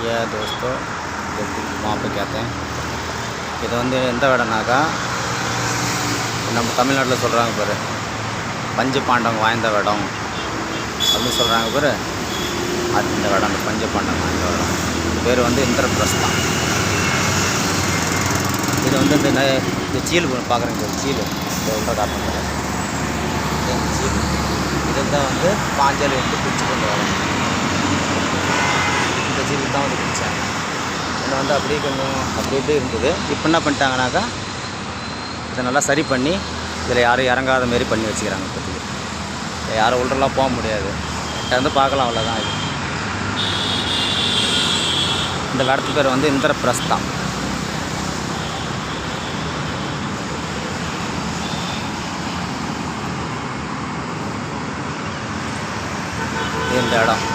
ये दोस्तों जल्दी वहाँ पे कहते हैं இது வந்து எந்த இடம்னாக்கா நம்ம தமிழ்நாட்டில் சொல்கிறாங்க பாரு பஞ்ச பாண்டவங்க வாய்ந்த இடம் அப்படின்னு சொல்கிறாங்க பாரு அது இந்த இடம் அந்த பஞ்ச பாண்டவங்க வாய்ந்த இடம் இது பேர் வந்து இந்திரபிரஸ்தான் இது வந்து இந்த நெ- இந்த சீல் பார்க்குறீங்க ஒரு சீல் இந்த உள்ள காரணம் இந்த சீல் இதில் தான் வந்து பாஞ்சாலி வந்து பிடிச்சி கொண்டு வரும் வந்து அப்படியே கொஞ்சம் அப்படி இப்படி இருந்தது. இப்போ என்ன பண்ணிட்டாங்கனாக்கா இதை நல்லா சரி பண்ணி இதில் யாரும் இறங்காத மாரி பண்ணி வச்சுக்கிறாங்க இப்போதைக்கு. யாரும் உள்ளரெலாம் போக முடியாது. வந்து பார்க்கலாம் அவ்வளோதான் இது. இந்த இடத்து பேர் வந்து இந்திரபிரஸ்தா. இது இந்த இடம்.